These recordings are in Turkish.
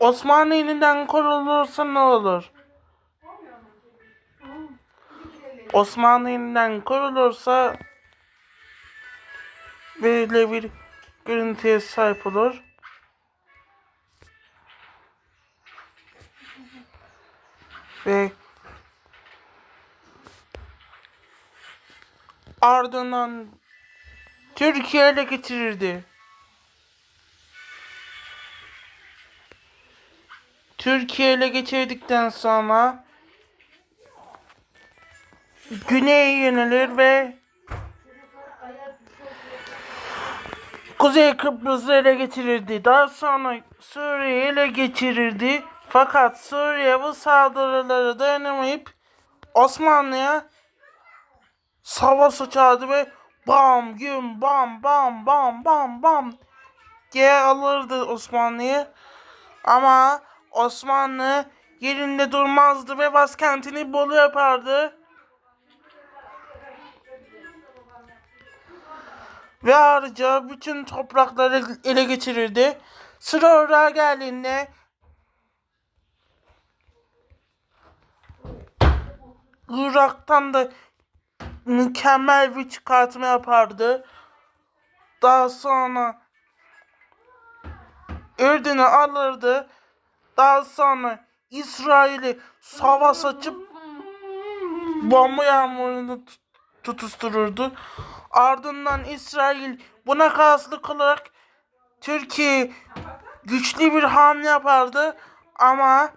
Osmanlı yeniden kurulursa ne olur? Osmanlı yeniden kurulursa böyle bir görüntüye sahip olur. Ve ardından Türkiye ele Türkiye ele geçirdikten sonra güneye yönelir ve Kuzey Kıbrıs'ı ele geçirirdi. Daha sonra Suriye'yi ele geçirirdi. Fakat Suriye bu saldırılara dayanamayıp Osmanlı'ya savaş açardı ve bam güm bam bam bam bam bam diye alırdı Osmanlı'yı. Ama Osmanlı yerinde durmazdı ve başkentini Bolu yapardı. Ve ayrıca bütün toprakları ele geçirirdi. Sıra Irak'a geldiğinde Irak'tan da mükemmel bir çıkartma yapardı. Daha sonra Ürdün'ü alırdı. Daha sonra İsrail'i savaş açıp bomba yağmurunu tut- tutuştururdu. Ardından İsrail buna karşılık olarak Türkiye güçlü bir hamle yapardı ama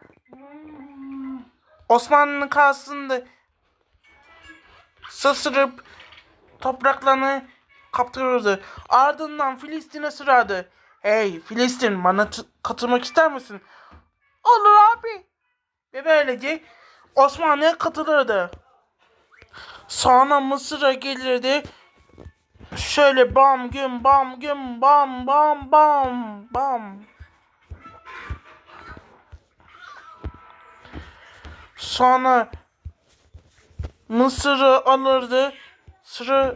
Osmanlı'nın karşısında sıçrayıp topraklarını kaptırırdı. Ardından Filistin'e sırardı. Hey Filistin bana katılmak ister misin? Olur abi. Ve böylece Osmanlı'ya katılırdı. Sonra Mısır'a gelirdi. Şöyle bam güm bam güm bam bam bam bam. Sonra Mısır'ı alırdı. Sıra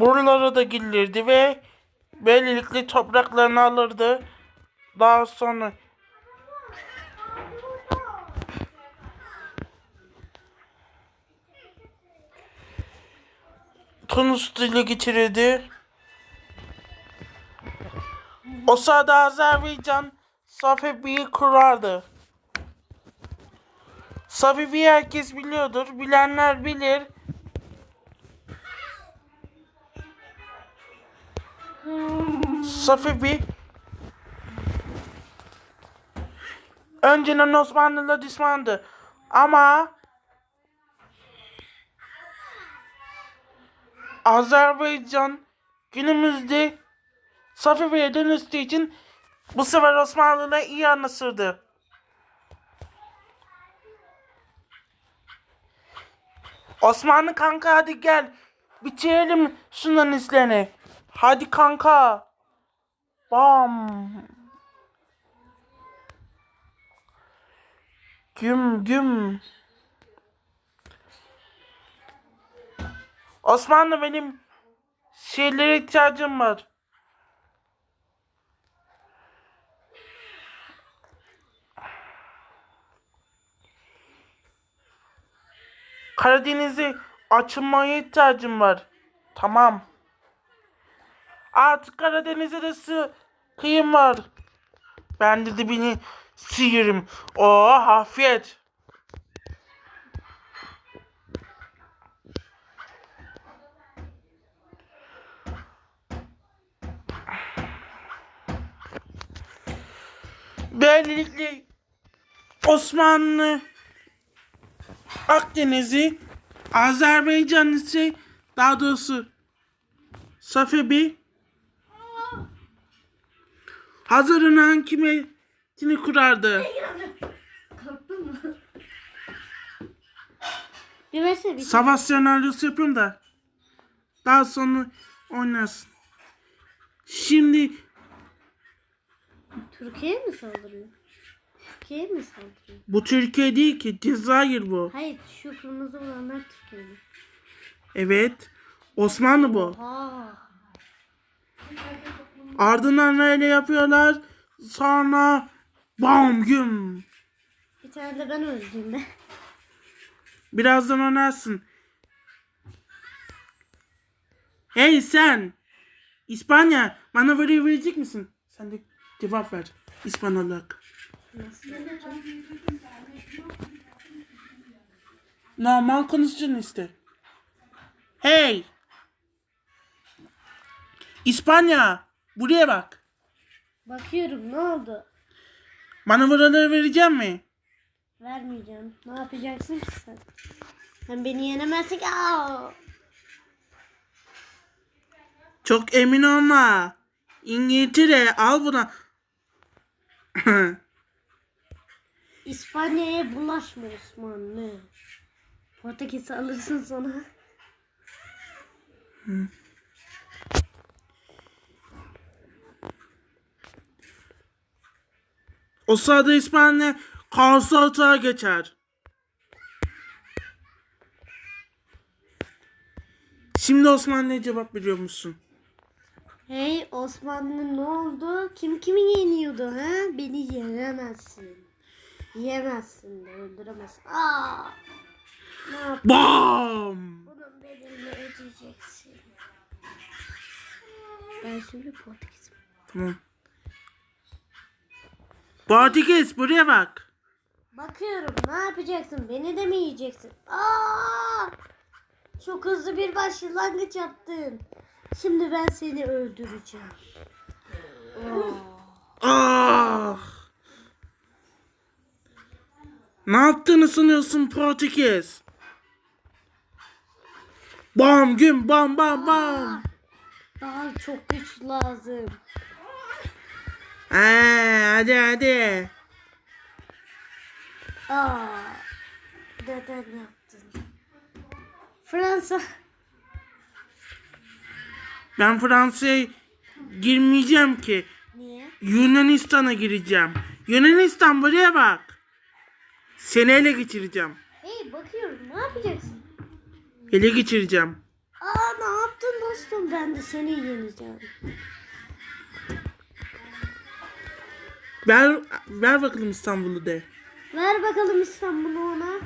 buralara da gelirdi ve böylelikle topraklarını alırdı. Daha sonra Tunus ile geçirirdi. O sırada Azerbaycan Safevi'yi kurardı. Safevi'yi herkes biliyordur. Bilenler bilir. Safevi önceden Osmanlı'la düşmandı. Ama Azerbaycan günümüzde Safevi'ye dönüştüğü için bu sefer Osmanlı'yla iyi anlaşırdı. Osmanlı kanka hadi gel. Bitirelim şunların işlerini. Hadi kanka. Bam. Güm güm. Osmanlı benim şeylere ihtiyacım var. Karadeniz'i açılmaya ihtiyacım var. Tamam. Artık Karadeniz'e de sı kıyım var. Ben de dibini sıyırım. Oh afiyet. Böylelikle Osmanlı Akdeniz'i Azerbaycan ise daha doğrusu Safebi Hazar'ın hakimiyetini kurardı. Korktun mu? Bir. Savaş senaryosu yapıyorum da daha sonra oynarsın. Şimdi Türkiye'ye mi saldırıyor? Türkiye'ye mi saldırıyor? Bu Türkiye değil ki. Cezayir bu. Hayır şu kırmızı olanlar Türkiye'de. Evet. Osmanlı bu. Aa. Ardından öyle yapıyorlar. Sonra bam güm. Bir tane de ben öldüm be. Birazdan önersin. Hey sen! İspanya bana böyle verecek misin? Sen de cevap ver. İspanyolak. Normal konuşacaksın işte. Hey! İspanya! Buraya bak. Bakıyorum ne oldu? Bana buraları verecek mi? Vermeyeceğim. Ne yapacaksın ki sen? Sen beni yenemezsin. Aa! Çok emin olma. İngiltere al buna. İspanya'ya bulaşma Osmanlı. Portekiz alırsın sonra. O sırada İspanya karşı atağa geçer. Şimdi Osmanlı'ya cevap veriyor musun? Hey Osmanlı ne oldu? Kim kimi yeniyordu ha? Beni yenemezsin. Yiyemezsin de öldüremezsin. Aa! Ne? Bam! Bunun bedelini ödeyeceksin. Ben şimdi Portekiz'im. Tamam. Portekiz buraya bak. Bakıyorum ne yapacaksın? Beni de mi yiyeceksin? Aa! Çok hızlı bir başlangıç yaptın. Şimdi ben seni öldüreceğim. Aa! Ah! Ne yaptığını sanıyorsun Portekiz? Bam gün bam bam bam. Daha çok güç lazım. Ee, hadi hadi. Aa! Neden yaptın? Fransa. Ben Fransa'ya girmeyeceğim ki. Niye? Yunanistan'a gireceğim. Yunanistan buraya bak. Seni ele geçireceğim. Hey bakıyorum ne yapacaksın? Ele geçireceğim. Aa ne yaptın dostum? Ben de seni yeneceğim. Ver, ver bakalım İstanbul'u de. Ver bakalım İstanbul'u ona.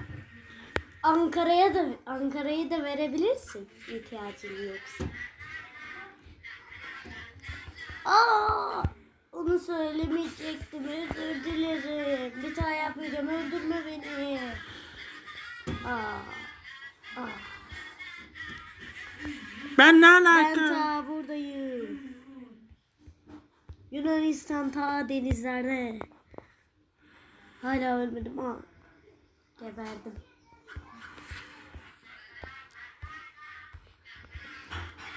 Ankara'ya da Ankara'yı da verebilirsin ihtiyacın yoksa. Aa, onu söylemeyecektim. Özür dilerim. Bir daha yapmayacağım. Öldürme beni. Aa, aa. Ben ne Ben alaka? ta buradayım. Yunanistan ta denizlerde. Hala ölmedim ha. Geberdim.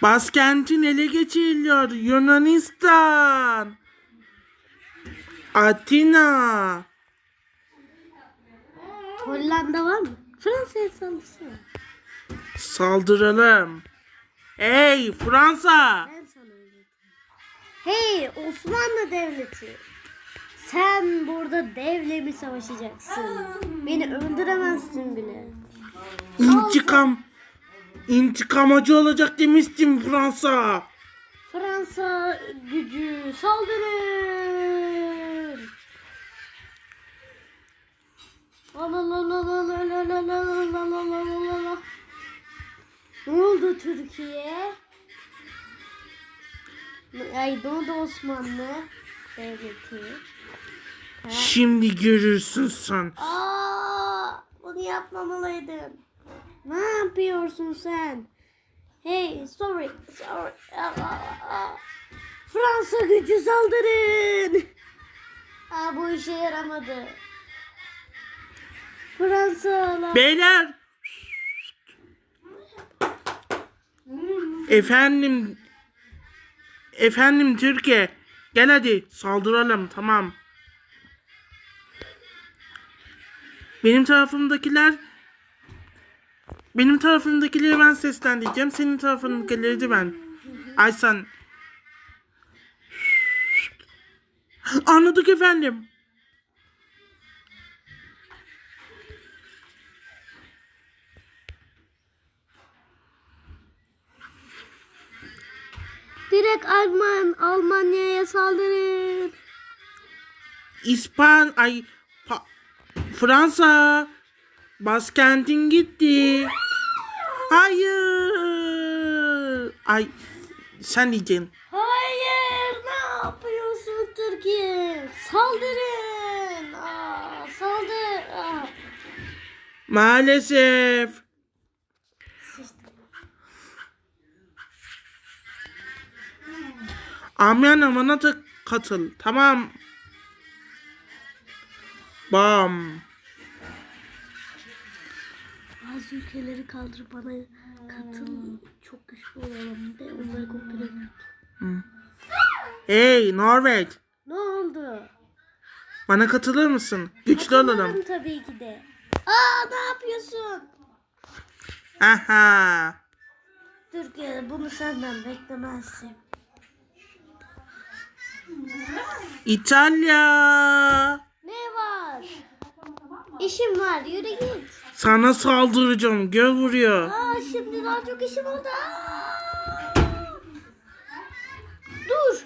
Başkentin ele geçiriliyor. Yunanistan. Atina. Hollanda var mı? Fransa'ya saldırsana. Saldıralım. Hey Fransa. Hey Osmanlı Devleti. Sen burada devle mi savaşacaksın? Beni öldüremezsin bile. İntikam. İntikam acı olacak demiştim Fransa. Fransa gücü saldırın. La la la Ay oldu Osmanlı devleti? Şimdi görürsün sen. Aa, bunu yapmamalıydın. Ne yapıyorsun sen? Hey, sorry, sorry. Aa, aa. Fransa gücü saldırın. Aa, bu işe yaramadı. Fransa Beyler. Efendim. Efendim Türkiye. Gel hadi saldıralım tamam. Benim tarafımdakiler benim tarafımdakileri ben seslendireceğim. Senin tarafındakileri de ben. Aysan. Anladık efendim. Alman, Almanya'ya saldırın. İspan ay Pa- Fransa başkentin gitti. Hayır. Ay sen diyeceksin. Hayır, ne yapıyorsun Türkiye? Saldırın. Aa, saldır. Aa. Maalesef. Amyana bana da katıl. Tamam. Bam. Bazı ülkeleri kaldır bana katıl. Çok güçlü olalım de onları komple. Hey Norveç. Ne oldu? Bana katılır mısın? Güçlü olalım. Tabii ki de. Aa ne yapıyorsun? Aha. Türkiye bunu senden beklemezsin. İtalya. Ne var? İşim var yürü git. Sana saldıracağım. Gör vuruyor. Aa şimdi daha çok işim oldu. Aa! Dur.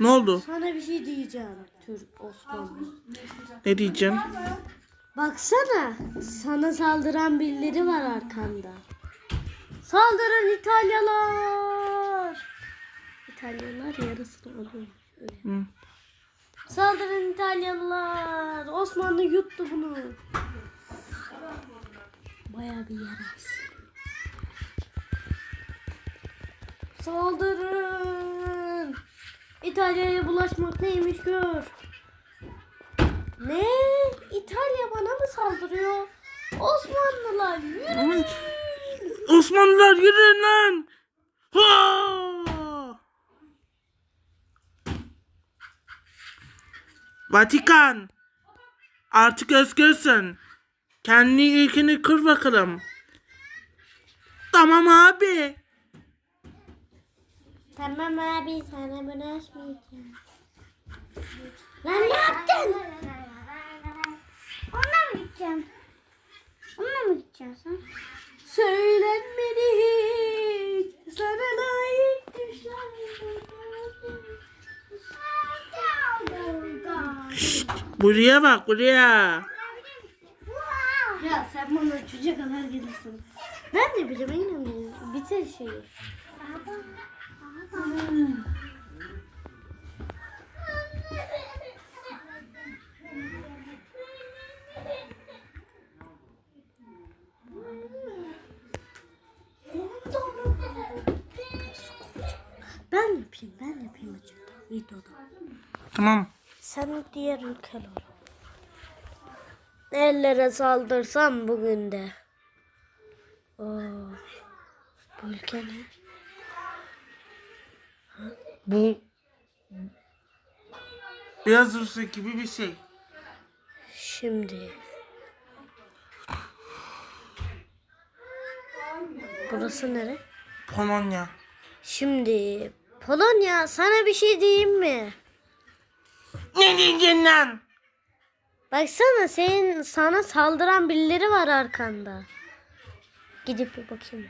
Ne oldu? Sana bir şey diyeceğim Türk Osmanlı. Ne diyeceğim? Baksana sana saldıran birileri var arkanda. Saldıran İtalyalar. İtalyalar yarısını öyle. Hı. Saldıran İtalyalılar. Osmanlı yuttu bunu. Bayağı bir yaramaz. Saldırın. İtalya'ya bulaşmak neymiş gör. Ne? İtalya bana mı saldırıyor? Osmanlılar yürü. Osmanlılar yürüyün lan. Ha! Vatikan. Artık özgürsün. Kendi ilkini kur bakalım. Tamam abi. Tamam abi sana bulaşmayacağım. Lan ne yaptın? Onunla mı gideceğim? Onunla mı gideceğim sen? Söylenmedi hiç. Sana layık düşler. Buraya bak buraya. Ya sen bana çocuğa kadar gelirsin. Ben de bileyim inanmıyorum. Bitir şeyi. Ben yapayım, ben yapayım açıkta videoda. Tamam. Sen diğer ülkeler. Ellere saldırsam bugün de. Oo, bu ülke ne? Bu biraz Rusya gibi bir şey. Şimdi. Burası nere? Polonya. Şimdi Polonya sana bir şey diyeyim mi? Ne diyeceksin lan? Baksana senin sana saldıran birileri var arkanda. Gidip bir bakayım.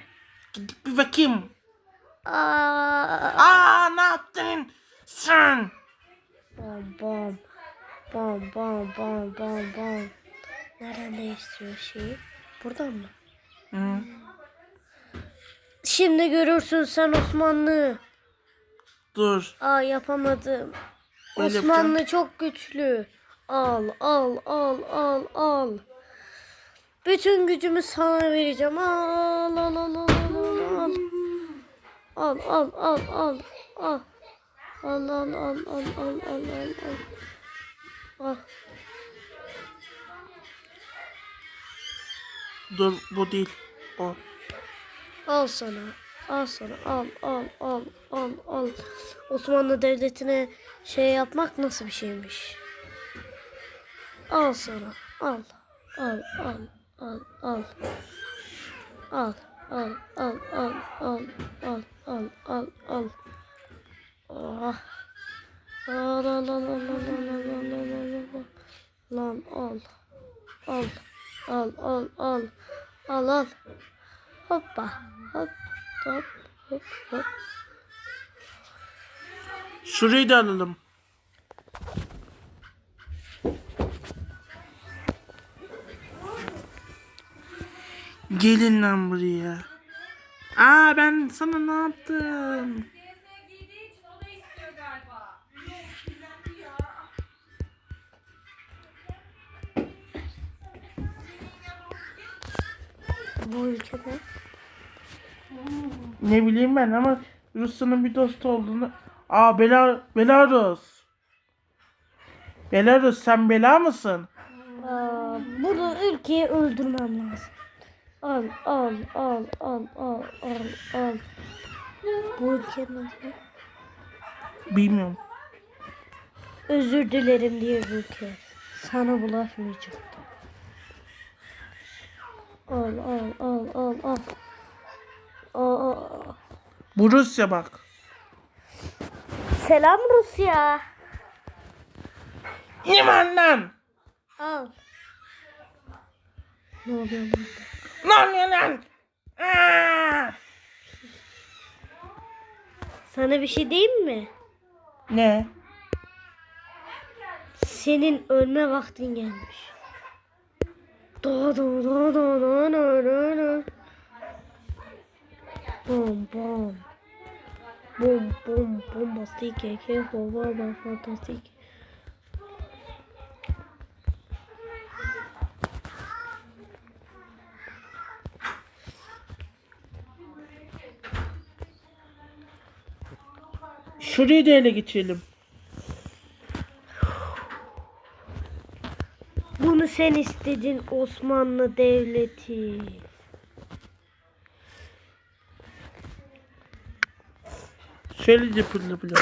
Gidip bir bakayım. Aa, Aa ne yaptın sen? bom bom. Bom bom bom bom bom. Nereden değiştiriyor şeyi? Buradan mı? Hı. Şimdi görürsün sen Osmanlı. Dur. Aa yapamadım. Öyle Osmanlı çok güçlü. Al al al al al. Bütün gücümü sana vereceğim. Al al al al al al. Al al al al al. Al al al al al al al al. Al. Dur bu değil. O. Al sana. Al sana. Al al al al al. Osmanlı Devleti'ne şey yapmak nasıl bir şeymiş? Al sana. Al. Al al al al. Al al al al al al al al al. Ah. Al al al al al al al al al. Lan al. Al. Al al al. Al al. Hoppa. Hop hop hop hop. Şurayı da alalım. Gelin lan buraya. Aa ben sana ne yaptım? Bu ülkede Ne bileyim ben ama Rusya'nın bir dostu olduğunu... Aa Bela Belarus. Belarus sen bela mısın? Aa, burada ülkeyi öldürmem lazım. Al al al al al al al. Bu ülkenin adı Bilmiyorum. Özür dilerim diye bir ülke. Sana bulaşmayacağım. Al al al al al. Aa. Bu Rusya bak. Selam Rusya. Lan? Al. Ne oluyor burada? Ne oluyor lan? Aa! Sana bir şey diyeyim mi? Ne? Senin ölme vaktin gelmiş. Da da da da da da da. Bom bom. Bom bom bombastique que roubava fantastique. Şurayı da ele geçirelim. Bunu sen istedin Osmanlı Devleti. Şöyle yapılabilir.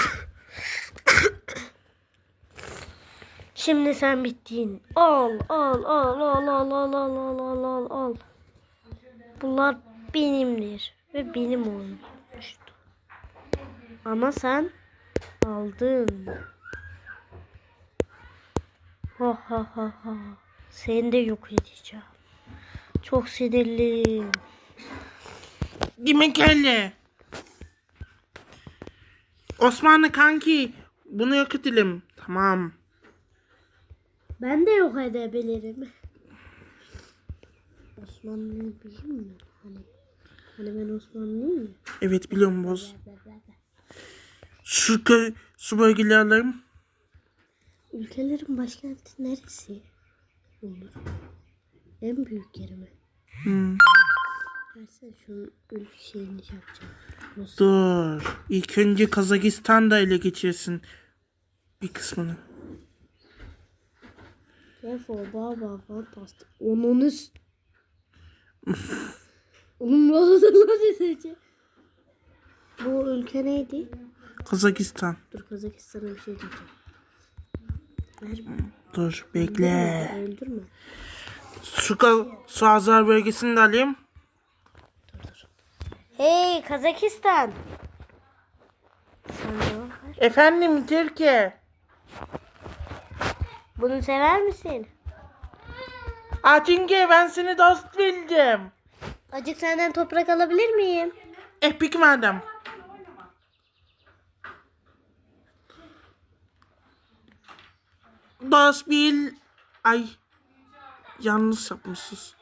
Şimdi sen bittin. Al al al al al al al al al al al. Bunlar benimdir ve benim olmuştu. Ama sen aldın. Ha ha ha ha. Seni de yok edeceğim. Çok sinirliyim. Demek öyle. Osmanlı kanki bunu yok edelim. Tamam. Ben de yok edebilirim. Osmanlı'yı bileyim mi? Hani, hani ben Osmanlıyım ya. Evet biliyorum boz. Şu köy, su bölgeleri alayım. Ülkelerin başkenti neresi? Olur. En büyük yeri mi? Hmm. Versene şunun ülke şeyini yapacağım. Nasıl? Dur. İlk önce Kazakistan da ele geçirsin. Bir kısmını. Defol baba fantastik. Onunu s- Oğlum bu arada lan desece. Bu ülke neydi? Kazakistan. Dur Kazakistan'a bir şey diyeceğim. Verme. Dur bekle. Öldürme. Şu ka- su Azar bölgesini de alayım. Hey Kazakistan. Efendim Türkiye. Bunu sever misin? Atinge ben seni dost bildim. Acık senden toprak alabilir miyim? Eh peki madem. Dost bil. Ay. Yanlış yapmışız.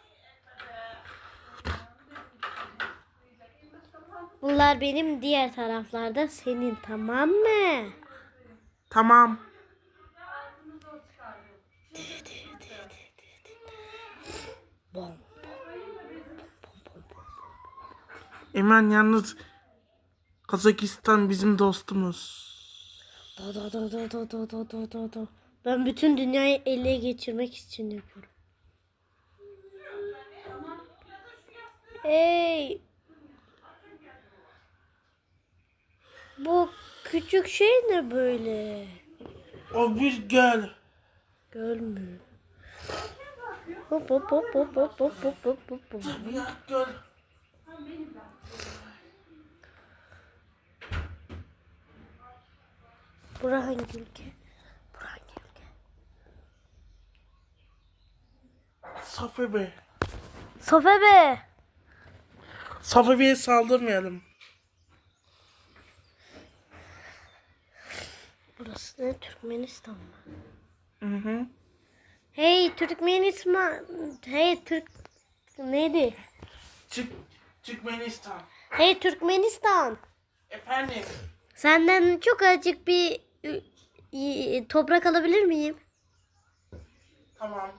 Bunlar benim diğer taraflarda senin tamam mı? Tamam. Bom. Hemen yalnız Kazakistan bizim dostumuz. Da da da da da da da da da da. Ben bütün dünyayı ele geçirmek için yapıyorum. Hey. Bu küçük şey ne böyle? O bir göl. Göl mü? Hop hop hop hop hop hop hop hop hop hop. Büyük göl. Bura hangi ülke? Bura hangi ülke? Safebe. Sofebe. Safebe'ye saldırmayalım. Burası ne? Türkmenistan mı? Hı hı. Hey Türkmenistan. Hey Türk... Neydi? Çık, Türkmenistan. Hey Türkmenistan. Efendim. Senden çok azıcık bir toprak alabilir miyim? Tamam.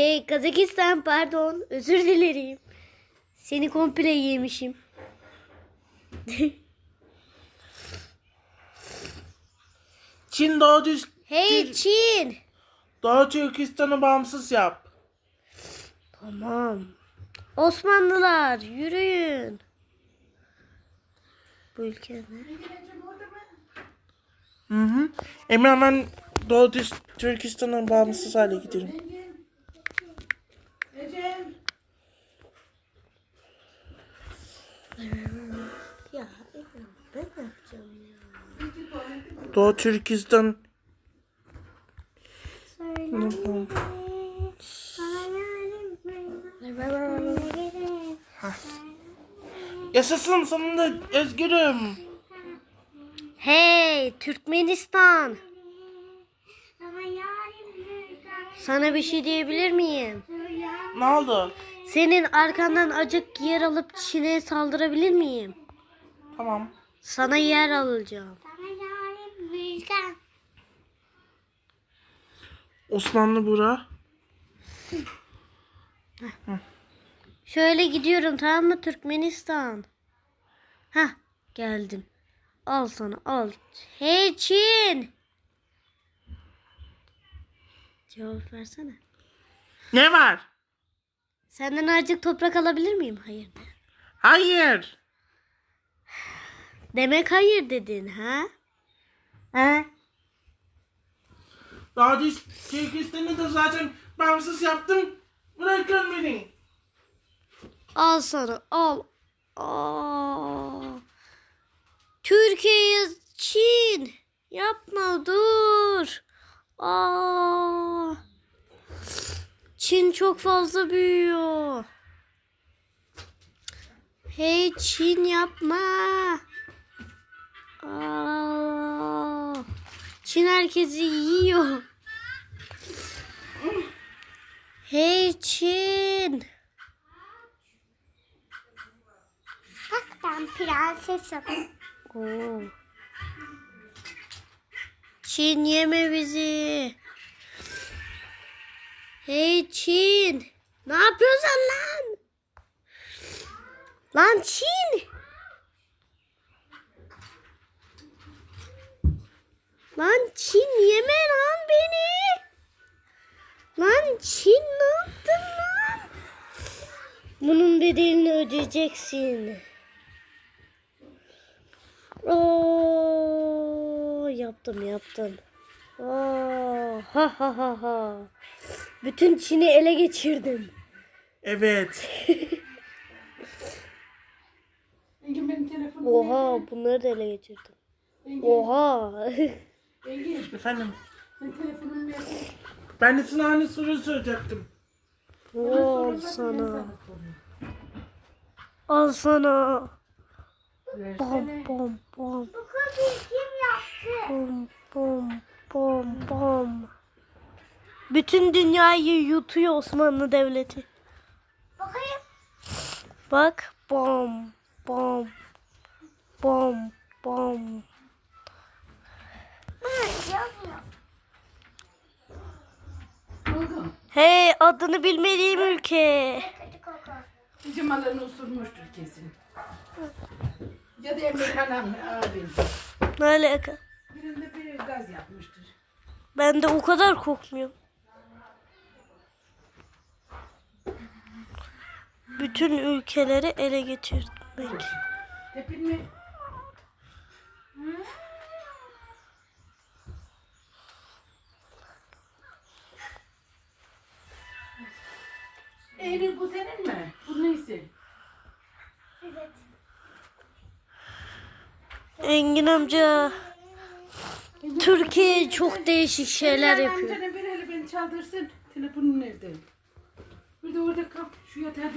Şey Kazakistan pardon özür dilerim. Seni komple yemişim. Çin Doğu, Düz, hey Çin. Doğu Türkistan'ı bağımsız yap. Tamam. Osmanlılar yürüyün. Bu ülke ne? Hı hı. Emre hemen Doğu Türkistan'ı bağımsız hale gidelim. Doğu Türkistan Yaşasın sonunda özgürüm. Hey Türkmenistan. Sana bir şey diyebilir miyim? Ne oldu? Senin arkandan acık yer alıp Çin'e saldırabilir miyim? Tamam. Sana yer alacağım. Osmanlı bura. Şöyle gidiyorum tamam mı Türkmenistan? Hah geldim. Al sana al. Hey Çin. Cevap versene. Ne var? Senden azıcık toprak alabilir miyim? Hayır. de. Hayır. Demek hayır dedin ha? Ha? Doğu Düz Türkistan'ı da zaten bağımsız yaptım. Bırakın beni. Al sana al. Aa. Türkiye Çin. Yapma dur. Aa. Çin çok fazla büyüyor. Hey Çin yapma. Aa. Çin herkesi yiyor. Hey Çin. Bak ben prensesim. Oo. Çin yeme bizi. Hey Çin. Ne yapıyorsun lan? Lan Çin. Lan Çin yeme lan beni. Lan Çin ne yaptın lan? Bunun bedelini ödeyeceksin. Oo, yaptım yaptım. Oo, ha ha ha ha. Bütün Çin'i ele geçirdim. Evet. Oha bunları da ele geçirdim. Oha. Engin Efendim. ben telefonumu ver. Ben de sana aynı soruyu soracaktım. Al sana. Al sana. Bom bom bom. Bu kapıyı kim yaptı? Bom bom bom bom. Bütün dünyayı yutuyor Osmanlı Devleti. Bakayım. Bak bom bom bom bom. Hı. Hey adını bilmediğim ülke. Alanı usurmuştur kesin. Ya da Emre abim. Ne alaka? Birinde bir gaz yapmıştır. Ben de o kadar kokmuyorum. Bütün ülkeleri ele geçirmek. Tepinme. Eylül bu senin mi? Bu neyse? Evet. Engin amca Türkiye çok değişik şeyler yapıyor. Amcanın bir eli beni çaldırsın. Telefonun nerede? Bir de orada kal. Şu yatağa